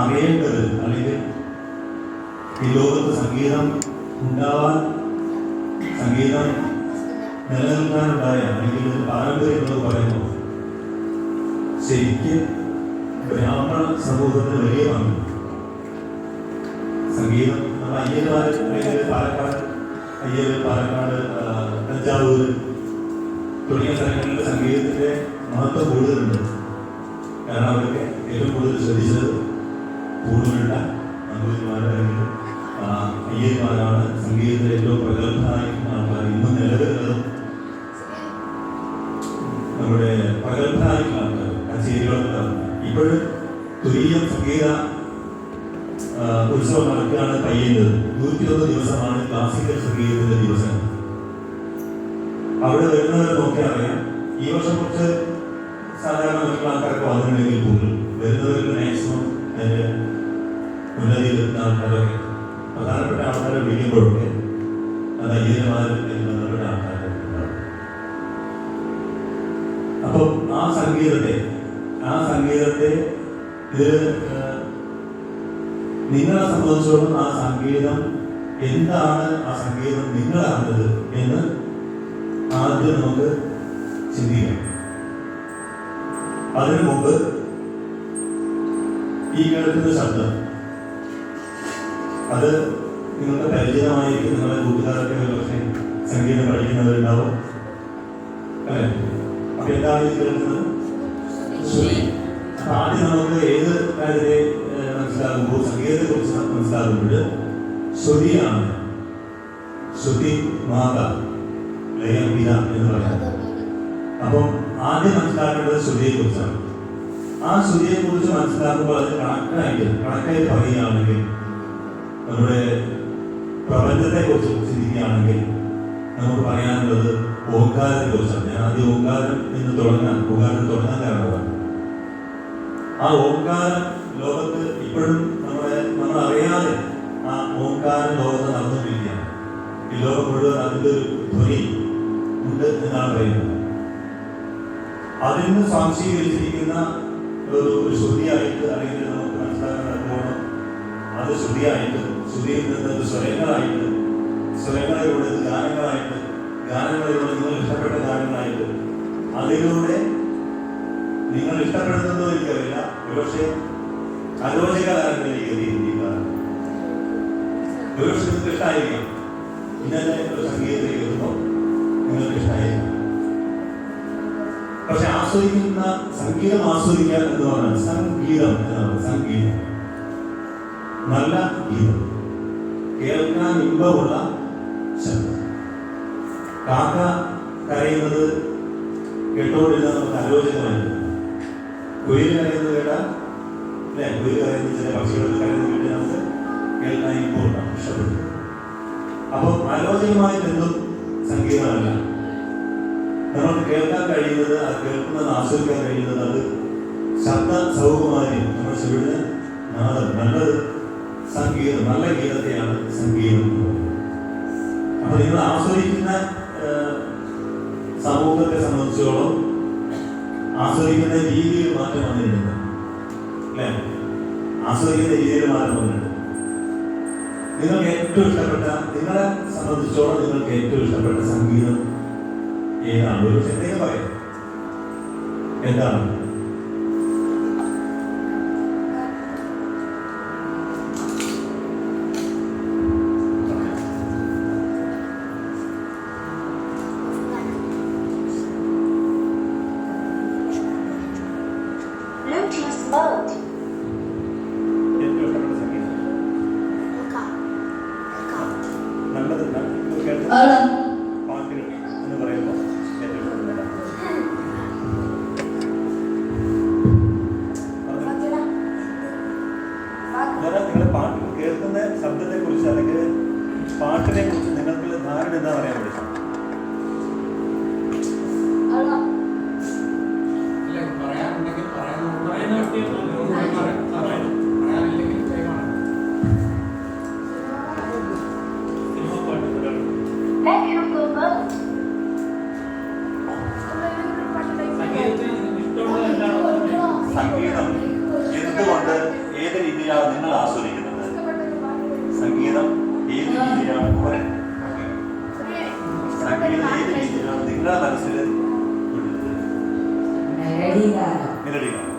അറിയേണ്ടത് അല്ലെങ്കിൽ ഈ ലോകത്ത് സംഗീതം ഉണ്ടാവാൻ സംഗീതം നിലനിൽക്കാനുണ്ടായ അല്ലെങ്കിൽ പാരമ്പര്യം എന്ന് പറയുമ്പോൾ ശരിക്കും ബ്രാഹ്മണ സമൂഹത്തിന് വലിയ പങ്ക്. സംഗീതം നമ്മൾ അയ്യന്മാർ അല്ലെങ്കിൽ പാലക്കാട് അയ്യർ പാലക്കാട് തഞ്ചാവൂര് തുടങ്ങിയ സ്ഥലങ്ങളിൽ സംഗീതത്തിന്റെ മഹത്വം കൂടുതലുണ്ട്. കാരണം അവരൊക്കെ ഏറ്റവും കൂടുതൽ ശ്രദ്ധിച്ചത് അല്ലെങ്കിൽ അയ്യന്മാരാണ് സംഗീതത്തിൽ ഏറ്റവും പ്രഗത്ഭനായിരിക്കുന്ന ആൾക്കാർ. ഇന്ന് നിലവിലുള്ളതും നമ്മുടെ പ്രഗത്ഭനായിട്ടുള്ള ആൾക്കാർ കച്ചേരികളൊക്കെ. ഇപ്പോഴും തുരീയം സംഗീത ഉത്സവം നടക്കുകയാണ് കഴിയുന്നത് നൂറ്റി ഒന്ന് ദിവസമാണ് ക്ലാസിക്കൽ സംഗീതത്തിന്റെ ദിവസം. അവിടെ വരുന്നവരെ നോക്കിയാൽ അറിയാം. ഈ വർഷം കുറച്ച് സാധാരണ ആൾക്കാർക്ക് വന്നിട്ടുണ്ടെങ്കിൽ പോലും അതിന്റെ ഉന്നതിയിൽ എത്തുന്ന പ്രധാനപ്പെട്ട ആൾക്കാരെ വിളിക്കുമ്പോഴൊക്കെ അത് അയ്യന്മാർ ബന്ധപ്പെട്ട ആൾക്കാരൊക്കെ ആ സംഗീതത്തെ ആ സംഗീതത്തെ നിങ്ങളെ സംബന്ധിച്ചോളം ആ സംഗീതം എന്താണ് ആ സംഗീതം നിങ്ങളാണത് എന്ന് ആദ്യം നമുക്ക് ചിന്തിക്കാം അതിനു മുമ്പ് ഈ കേൾക്കുന്ന ശബ്ദം അത് നിങ്ങൾക്ക് പരിചിതമായിട്ട് നിങ്ങളുടെ കൂട്ടുകാരൊക്കെ പക്ഷേ സംഗീതം പഠിക്കുന്നവരുണ്ടാവും. അല്ലേ? അപ്പൊ എന്താണ് ഇത് അപ്പൊ ആദ്യം നമുക്ക് ഏത് കാര്യത്തെ മനസ്സിലാകുമ്പോൾ സംഗീതത്തെ കുറിച്ച് മനസ്സിലാകുമ്പോൾ ശ്രുതിയാണ്. ശ്രുതി മാത ലയം പിത എന്ന് പറയാം അപ്പം ആദ്യം മനസ്സിലാക്കേണ്ടത് ശ്രുതിയെ കുറിച്ചാണ്. ആ ശ്രുതിയെ കുറിച്ച് മനസ്സിലാക്കുമ്പോൾ അത് കണക്കായിട്ട് കണക്കായിട്ട് പറയുകയാണെങ്കിൽ നമ്മുടെ പ്രപഞ്ചത്തെ കുറിച്ച് ചിന്തിക്കുകയാണെങ്കിൽ നമുക്ക് പറയാനുള്ളത് ഓങ്കാരത്തെ കുറിച്ചാണ് ഞാൻ ആദ്യം ഓങ്കാരം എന്ന് തുടങ്ങാൻ ഓങ്കാരം തുടങ്ങാൻ കാരണമാണ്. ആ ഓങ്കാരം ലോകത്ത് ഇപ്പോഴും നമ്മുടെ നമ്മൾ അറിയാതെ ആ ഓങ്കാരം ലോകത്ത് നടന്നുകൊണ്ടിരിക്കുകയാണ്. ഈ ലോകം മുഴുവൻ അതിന്റെ ഒരു ധ്വനി ഉണ്ട് എന്നാണ് പറയുന്നത്. സ്വാംശീകരിച്ചിരിക്കുന്ന ഒരു ഒരു ശ്രുതിയായിട്ട് അല്ലെങ്കിൽ നമുക്ക് മനസ്സിലാക്കാൻ പോകണം അത് ശ്രുതിയായിട്ട് ശ്രുതിയിൽ നിന്ന് സ്വരങ്ങളായിട്ട് സ്വരങ്ങളിലൂടെ ഗാനങ്ങളായിട്ട് ഗാനങ്ങളിലൂടെ നിങ്ങൾ ഇഷ്ടപ്പെട്ട ഗാനങ്ങളായിട്ട് അതിലൂടെ നിങ്ങൾ ഇഷ്ടപ്പെടുന്നതോ എനിക്കറിയില്ല. ഒരുപക്ഷെ അരോചകരാണെന്ന് എത്തിയിരിക്കാറ് ഒരുപക്ഷെ നിങ്ങൾക്ക് ഇഷ്ടമായിരിക്കാം ഇന്നലെ ഒരു സംഗീതത്തിലേക്ക് എത്തുമ്പോൾ നിങ്ങൾക്ക് ഇഷ്ടമായിരിക്കാം പക്ഷെ ആസ്വദിക്കുന്ന സംഗീതം ആസ്വദിക്കുക എന്ന് പറഞ്ഞാൽ സംഗീതം എന്നാണ്. സംഗീതം. നല്ല ഗീതം. കേൾക്കാൻ ഇമ്പമുള്ള ശബ്ദം. കാക്ക കരയുന്നത് കേട്ടോണ്ടില്ല നമുക്ക് അരോചകമായിട്ട് കുയിൽ കരയുന്നത് കേട്ടാൽ അല്ലെ? കുയിൽ കരയുന്ന ചില പക്ഷികൾ കരയുന്നത് കേട്ട് നമുക്ക് കേൾക്കാൻ ഇമ്പമുണ്ടാവും ഇഷ്ടപ്പെടും അപ്പം അരോചകമായിട്ട് എന്തും സംഗീതമല്ല നമുക്ക് കേൾക്കാൻ കഴിയുന്നത് അത് കേൾക്കുന്നത് ആസ്വദിക്കാൻ കഴിയുന്നത് അത് ശബ്ദ സൗകുമാര്യം നമ്മുടെ ചെവിടിന് നാദം. നല്ലത് സംഗീതം നല്ല ഗീതത്തെയാണ് സംഗീതം. അപ്പൊ നിങ്ങൾ ആസ്വദിക്കുന്ന സമൂഹത്തെ സംബന്ധിച്ചോളം ആസ്വദിക്കുന്ന രീതിയിൽ മാറ്റം വന്നിട്ടുണ്ട്. അല്ലേ? ആസ്വദിക്കുന്ന രീതിയിൽ മാറ്റം വന്നിട്ടുണ്ട്. നിങ്ങൾക്ക് ഏറ്റവും ഇഷ്ടപ്പെട്ട നിങ്ങളെ സംബന്ധിച്ചോളം നിങ്ങൾക്ക് ഏറ്റവും ഇഷ്ടപ്പെട്ട സംഗീതം ഏതാണ്? ഒരു എന്തെങ്കിലും പറയാം. എന്താണ്? Melina. Melina.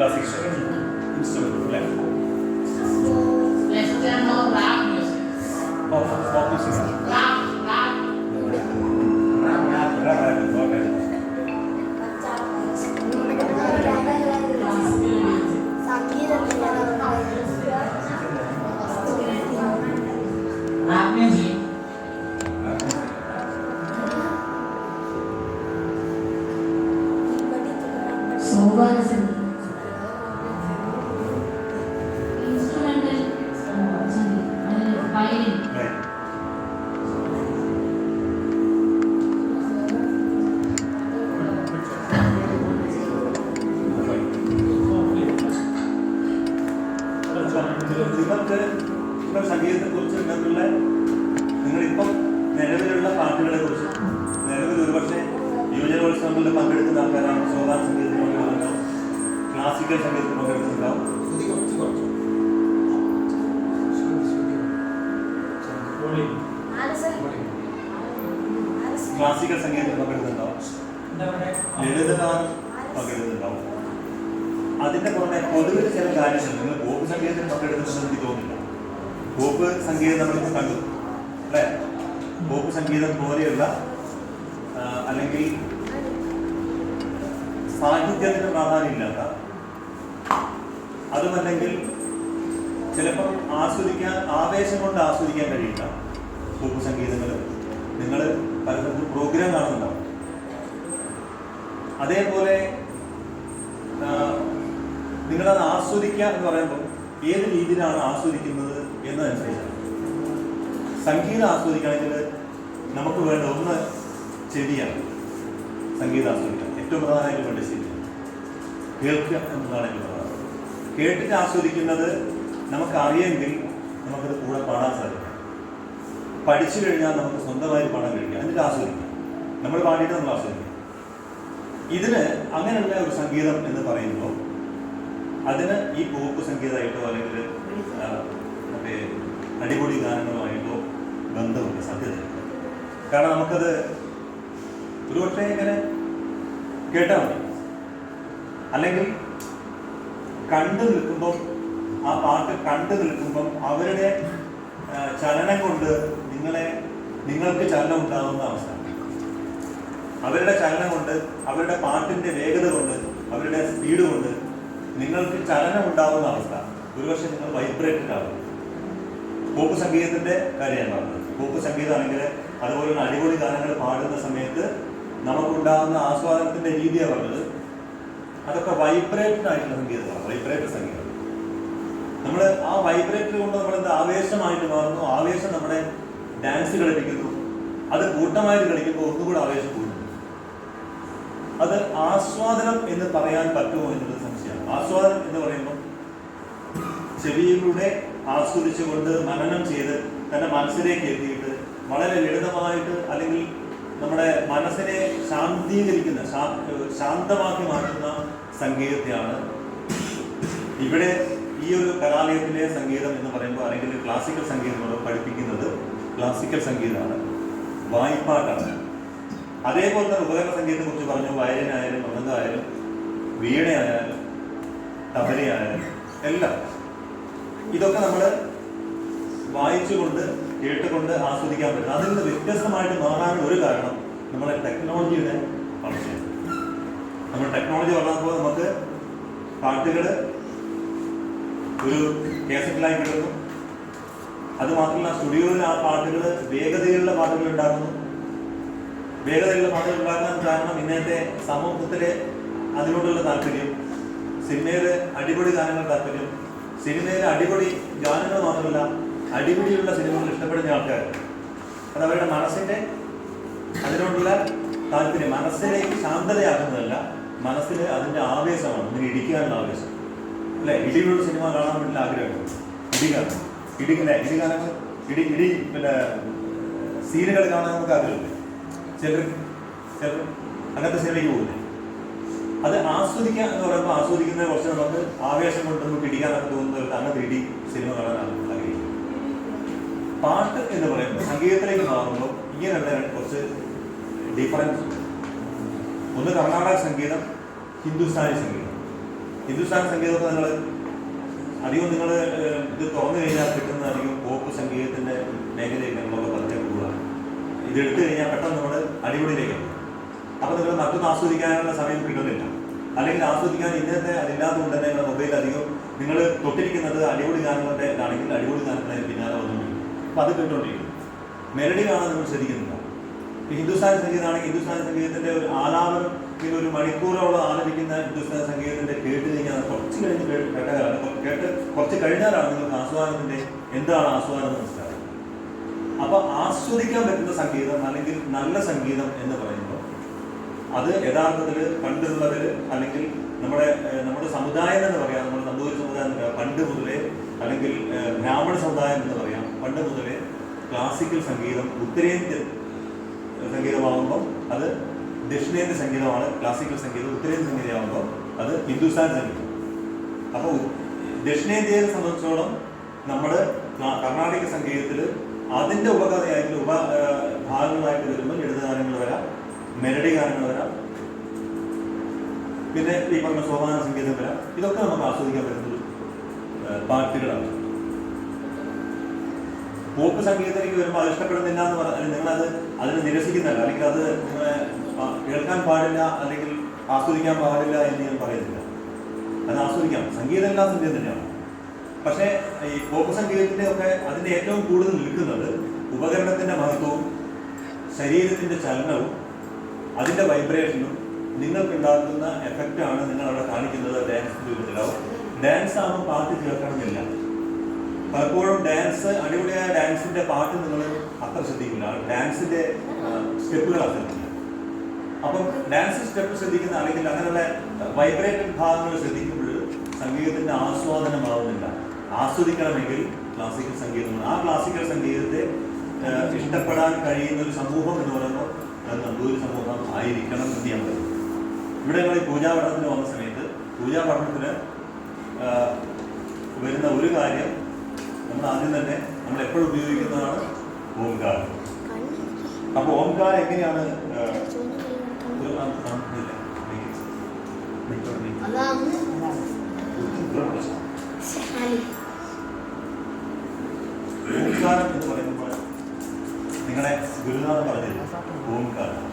class হিসেবে instrument play Music. So what is it? ഇപ്പോൾ സംഗീതത്തെ കുറിച്ച് നിങ്ങൾക്കുള്ള നിങ്ങളിപ്പം നിലവിലുള്ള പാട്ടുകളെ കുറിച്ച് നിലവിൽ ഒരുപക്ഷെ യുവജനോത്സവങ്ങളിൽ പങ്കെടുക്കുന്ന ആൾക്കാരാണ് സോപാന സംഗീതത്തിൽ പങ്കെടുക്കുന്നുണ്ടാവും ക്ലാസിക്കൽ സംഗീതത്തിൽ പങ്കെടുക്കുന്നുണ്ടാവും ക്ലാസിക്കൽ സംഗീതത്തിൽ പങ്കെടുക്കുന്നുണ്ടാവും ലളിതഗാനം പങ്കെടുക്കുന്നുണ്ടാവും അതിന്റെ പുറമെ പൊതുവിൽ ചില കാര്യങ്ങൾ നിങ്ങൾ പോപ്പ് സംഗീതത്തിൽ പങ്കെടുക്കുന്നുണ്ടെന്ന് എനിക്ക് തോന്നുന്നില്ല. പോപ്പ് സംഗീതം നമ്മൾ കണ്ടു അല്ലേ? പോപ്പ് സംഗീതം പോലെയുള്ള അല്ലെങ്കിൽ സാഹിത്യത്തിന് പ്രാധാന്യമില്ലാത്ത അതുമല്ലെങ്കിൽ ചിലപ്പം ആസ്വദിക്കാൻ ആവേശം കൊണ്ട് ആസ്വദിക്കാൻ കഴിയില്ല പോപ്പ് സംഗീതങ്ങൾ നിങ്ങൾ പലതരത്തിൽ പ്രോഗ്രാം കാണുന്നുണ്ടാവും. അതേപോലെ നിങ്ങളത് ആസ്വദിക്കുക എന്ന് പറയുമ്പോൾ ഏത് രീതിയിലാണ് ആസ്വദിക്കുന്നത്? എന്നതനുസരിച്ചാണ്. സംഗീതം ആസ്വദിക്കണമെങ്കിൽ നമുക്ക് വേണ്ട ഒന്ന് ചെടിയാണ് സംഗീതം ആസ്വദിക്കാൻ ഏറ്റവും പ്രധാനമായിട്ട് വേണ്ട ചെവി കേൾക്കുക എന്നതാണ് എനിക്ക് പ്രധാനം. കേട്ടിട്ട് ആസ്വദിക്കുന്നത് നമുക്ക് അറിയെങ്കിൽ നമുക്കത് കൂടെ പാടാൻ സാധിക്കും. പഠിച്ചു കഴിഞ്ഞാൽ നമുക്ക് സ്വന്തമായി പാടാൻ കഴിയും എന്നിട്ട് ആസ്വദിക്കാം നമ്മൾ പാടിയിട്ട് നമ്മൾ ആസ്വദിക്കാം ഇതിന് അങ്ങനെയുള്ള ഒരു സംഗീതം എന്ന് പറയുമ്പോൾ അതിന് ഈ പോപ്പ് സംഗീതമായിട്ടോ അല്ലെങ്കിൽ അടിപൊളി ഗാനങ്ങളുമായിട്ടോ ബന്ധമുണ്ട് സത്യത കാരണം നമുക്കത് ഒരുപക്ഷെ ഇങ്ങനെ കേട്ടാൽ മതി. അല്ലെങ്കിൽ കണ്ടു നിൽക്കുമ്പം ആ പാട്ട് കണ്ടു നിൽക്കുമ്പം അവരുടെ ചലനം കൊണ്ട് നിങ്ങളെ നിങ്ങൾക്ക് ചലനം ഉണ്ടാകുന്ന അവസ്ഥ. അവരുടെ ചലനം കൊണ്ട് അവരുടെ പാട്ടിന്റെ വേഗത കൊണ്ട് അവരുടെ സ്പീഡ് കൊണ്ട് നിങ്ങൾക്ക് ചലനം ഉണ്ടാകുന്ന അവസ്ഥ. ഒരുപക്ഷെ നിങ്ങൾ വൈബ്രേറ്റഡ് ആകും പോപ്പ് സംഗീതത്തിന്റെ കാര്യമാണ് പറഞ്ഞത്. പോപ്പ് സംഗീതമാണെങ്കിൽ അതുപോലെ അടിപൊളി ഗാനങ്ങൾ പാടുന്ന സമയത്ത് നമുക്കുണ്ടാകുന്ന ആസ്വാദനത്തിന്റെ രീതിയാണ് പറഞ്ഞത്. അതൊക്കെ വൈബ്രേറ്റഡ് ആയിട്ടുള്ള സംഗീതമാണ് വൈബ്രേറ്റഡ് സംഗീതം. നമ്മൾ ആ വൈബ്രേറ്റർ കൊണ്ട് നമ്മൾ എന്ത് ആവേശമായിട്ട് മാറുന്നു? ആവേശം നമ്മുടെ ഡാൻസ് കളിപ്പിക്കുന്നു. അത് കൂട്ടമായിട്ട് കളിക്കുമ്പോൾ ഒന്നുകൂടെ ആവേശം കൂടുന്നു. അത് ആസ്വാദനം എന്ന് പറയാൻ പറ്റുമോ എന്നുള്ളത് സംശയമാണ്. ആസ്വാദനം എന്ന് പറയുമ്പോൾ ചെവിയിലൂടെ ആസ്വദിച്ചുകൊണ്ട് മനനം ചെയ്ത് തന്റെ മനസ്സിലേക്ക് എത്തിയിട്ട് വളരെ ലളിതമായിട്ട് അല്ലെങ്കിൽ നമ്മുടെ മനസ്സിനെ ശാന്തീകരിക്കുന്ന ശാന്തമാക്കി മാറ്റുന്ന സംഗീതത്തെയാണ് ഇവിടെ ഈ ഒരു കലാലയത്തിലെ സംഗീതം എന്ന് പറയുമ്പോൾ അല്ലെങ്കിൽ ക്ലാസിക്കൽ സംഗീതമാണ് പഠിപ്പിക്കുന്നത് ക്ലാസിക്കൽ സംഗീതമാണ്. വായ്പാട്ടാണ്. അതേപോലെ തന്നെ ഉപകരണ സംഗീതത്തെ കുറിച്ച് പറഞ്ഞു വയലിനായാലും മൃദംഗമായാലും വീണയായാലും തബലയായാലും എല്ലാം. ഇതൊക്കെ നമ്മൾ വായിച്ചുകൊണ്ട് കേട്ടുകൊണ്ട് ആസ്വദിക്കാൻ പറ്റും. അതിൽ നിന്ന് വ്യത്യസ്തമായിട്ട് മാറാൻ ഒരു കാരണം നമ്മുടെ ടെക്നോളജിയുടെ വളർച്ചയാണ്. നമ്മൾ ടെക്നോളജി വളർന്നപ്പോൾ നമുക്ക് പാട്ടുകൾ ഒരു കേസറ്റിലായി കിടക്കുന്നു അത് മാത്രമല്ല സ്റ്റുഡിയോയിൽ ആ പാട്ടുകൾ വേഗതയിലുള്ള പാട്ടുകൾ ഉണ്ടാക്കുന്നു. വേഗതയിലുള്ള പാട്ടുകൾ ഉണ്ടാക്കാൻ കാരണം ഇന്നത്തെ സമൂഹത്തിലെ അതിനോടുള്ള താല്പര്യം സിനിമയിലെ അടിപൊളി ഗാനങ്ങൾ താല്പര്യം സിനിമയിലെ അടിപൊളി ഗാനങ്ങൾ മാത്രമല്ല അടിപൊളിയുള്ള സിനിമകൾ ഇഷ്ടപ്പെടുന്ന ആൾക്കാർ അത് അവരുടെ മനസ്സിന്റെ അതിനോടുള്ള താല്പര്യം. മനസ്സിനെ ശാന്തതയാക്കുന്നതല്ല മനസ്സിൽ അതിന്റെ ആവേശമാണ് ഇങ്ങനെ ഇടിക്കാനുള്ള ആവേശം. അല്ലെ? ഇടിയിലുള്ള സിനിമ കാണാൻ വേണ്ടി ആഗ്രഹമാണ് ഇടികാലം ഇടിക്കില്ല ഇടിഗാനങ്ങൾ ഇടി ഇടി പിന്നെ സീനുകൾ കാണാൻ നമുക്ക് ആഗ്രഹമില്ല? ചിലർ ചിലർ അങ്ങനത്തെ സിനിമയ്ക്ക് പോകില്ല അത് ആസ്വദിക്കുക എന്ന് പറയുമ്പോൾ ആസ്വദിക്കുന്നത് കുറച്ച് നമുക്ക് ആവേശം കൊണ്ട് നമുക്ക് ഇടിക്കാനൊക്കെ തോന്നുന്നവർക്ക് അങ്ങനെ തേടി സിനിമ കാണാനാണ് ആഗ്രഹിക്കുന്നത് പാട്ട് എന്ന് പറയുമ്പോൾ സംഗീതത്തിലേക്ക് മാറുമ്പോൾ ഇങ്ങനെയുള്ള കുറച്ച് ഡിഫറൻസ് ഒന്ന് കർണാടക സംഗീതം ഹിന്ദുസ്ഥാനി സംഗീതം. ഹിന്ദുസ്ഥാനി സംഗീതം നിങ്ങൾ അധികം നിങ്ങൾ ഇത് തുറന്നു കഴിഞ്ഞാൽ കിട്ടുന്ന അധികം പോപ്പ് സംഗീതത്തിന്റെ മേഖലയിലേക്ക് നമ്മളൊക്കെ പറഞ്ഞു പോവുക ഇത് എടുത്തു കഴിഞ്ഞാൽ പെട്ടെന്ന് നമ്മൾ അടിപൊളിയിലേക്ക് പോകും അപ്പൊ നിങ്ങൾ മറ്റൊന്ന് ആസ്വദിക്കാനുള്ള സമയം കിട്ടുന്നില്ല. അല്ലെങ്കിൽ ആസ്വദിക്കാൻ ഇന്നത്തെ അതില്ലാത്തതുകൊണ്ട് തന്നെ നിങ്ങളുടെ മൊബൈൽ അധികം നിങ്ങൾ തൊട്ടിരിക്കുന്നത് അടിപൊളി ഗാനങ്ങളുടെ ആണെങ്കിൽ അടിപൊളി ഗാനങ്ങളുടെ പിന്നാലെ വന്നുകൊണ്ടിരിക്കും. അപ്പൊ അത് കേട്ടോണ്ടിരിക്കും മെലഡി കാണാൻ നിങ്ങൾ ശ്രദ്ധിക്കുന്നില്ല ഹിന്ദുസ്ഥാനി സംഗീതമാണെങ്കിൽ ഹിന്ദുസ്ഥാനി സംഗീതത്തിന്റെ ഒരു ആലാപനം പിന്നെ ഒരു മണിക്കൂറോളം ആലപിക്കുന്ന ഹിന്ദുസ്ഥാനി സംഗീതത്തിന്റെ കേട്ട് കഴിഞ്ഞാൽ കുറച്ച് കഴിഞ്ഞ് കേട്ട കേട്ടതാണ്. കേട്ട് കുറച്ച് കഴിഞ്ഞാലാണ് നിങ്ങൾക്ക് ആസ്വാദനത്തിന്റെ എന്താണ് ആസ്വാദനം എന്ന് അപ്പോൾ അപ്പൊ ആസ്വദിക്കാൻ പറ്റുന്ന സംഗീതം അല്ലെങ്കിൽ നല്ല സംഗീതം എന്ന് പറയുമ്പോൾ അത് യഥാർത്ഥത്തിൽ പണ്ടുള്ളവർ അല്ലെങ്കിൽ നമ്മുടെ നമ്മുടെ സമുദായം എന്ന് പറയാം നമ്മുടെ നമ്പൂതിരി സമുദായം എന്ന് പറയാം പണ്ട് മുതലേ അല്ലെങ്കിൽ ബ്രാഹ്മണ സമുദായം എന്ന് പറയാം പണ്ട് മുതലേ ക്ലാസിക്കൽ സംഗീതം ഉത്തരേന്ത്യൻ സംഗീതമാകുമ്പോൾ അത് ദക്ഷിണേന്ത്യ സംഗീതമാണ് ക്ലാസിക്കൽ സംഗീതം ഉത്തരേന്ത്യൻ സംഗീതമാകുമ്പോൾ അത് ഹിന്ദുസ്ഥാൻ സംഗീതം. അപ്പോൾ ദക്ഷിണേന്ത്യയെ സംബന്ധിച്ചോളം നമ്മൾ കർണാടക സംഗീതത്തിൽ അതിന്റെ ഉപകഥയായിട്ട് ഉപ ഭാഗങ്ങളായിട്ട് വരുമ്പോൾ ലളിതഗാനങ്ങൾ വരാം. മെലഡി ഗാനങ്ങൾ വരാം. പിന്നെ ഈ പറഞ്ഞ സോപാന സംഗീതം വരാം. ഇതൊക്കെ നമുക്ക് ആസ്വദിക്കാൻ പറ്റുന്ന പാട്ടുകളാണ്. പോപ്പ് സംഗീതത്തിലേക്ക് വരുമ്പോൾ അത് ഇഷ്ടപ്പെടുന്നില്ല എന്ന് പറഞ്ഞാൽ നിങ്ങളത് അതിനെ നിരസിക്കുന്നില്ല അല്ലെങ്കിൽ അത് നിങ്ങളെ കേൾക്കാൻ പാടില്ല അല്ലെങ്കിൽ ആസ്വദിക്കാൻ പാടില്ല എന്ന് ഞാൻ പറയുന്നില്ല. അത് ആസ്വദിക്കാം. സംഗീതം എല്ലാ സംഗീതം തന്നെയാണ്. പക്ഷേ ഈ പോപ്പ് സംഗീതത്തിന്റെ ഒക്കെ അതിന്റെ ഏറ്റവും കൂടുതൽ നിൽക്കുന്നത് ഉപകരണത്തിന്റെ മഹത്വവും ശരീരത്തിന്റെ ചലനവും അതിന്റെ വൈബ്രേഷനും നിങ്ങൾക്ക് ഉണ്ടാക്കുന്ന എഫക്റ്റാണ് നിങ്ങൾ അവിടെ കാണിക്കുന്നത് ഡാൻസ് രൂപത്തിലാവും ഡാൻസ് ആകുമ്പോൾ പാട്ട് ചേർക്കണമെന്നില്ല പലപ്പോഴും ഡാൻസ് അടിപൊളിയായ ഡാൻസിന്റെ പാട്ട് നിങ്ങൾ അത്ര ശ്രദ്ധിക്കില്ല. ഡാൻസിന്റെ സ്റ്റെപ്പുകൾ ശ്രദ്ധിക്കില്ല. അപ്പം ഡാൻസ് സ്റ്റെപ്പ് ശ്രദ്ധിക്കുന്ന അല്ലെങ്കിൽ അങ്ങനെയുള്ള വൈബ്രേറ്റഡ് ഭാഗങ്ങൾ ശ്രദ്ധിക്കുമ്പോൾ സംഗീതത്തിന്റെ ആസ്വാദനമാവുന്നില്ല ആസ്വദിക്കണമെങ്കിൽ ക്ലാസിക്കൽ സംഗീതമാണ്. ആ ക്ലാസിക്കൽ സംഗീതത്തെ ഇഷ്ടപ്പെടാൻ കഴിയുന്ന ഒരു സമൂഹം എന്ന് പറയുമ്പോൾ അത് നല്ലൊരു സമൂഹം ആയിരിക്കണം എന്ന് ഞാൻ പറയും. ഇവിടെ ഞങ്ങൾ ഈ പൂജാ പഠനത്തിന് വന്ന സമയത്ത് പൂജാ പഠനത്തിന് വരുന്ന ഒരു കാര്യം നമ്മൾ ആദ്യം തന്നെ നമ്മൾ എപ്പോഴും ഉപയോഗിക്കുന്നതാണ് ഓംകാരം. അപ്പോൾ ഓംകാരം എങ്ങനെയാണ് ഓംകാരം എന്ന് ആ, ഗുരുനാഥ പറഞ്ഞത് ഓംകാരം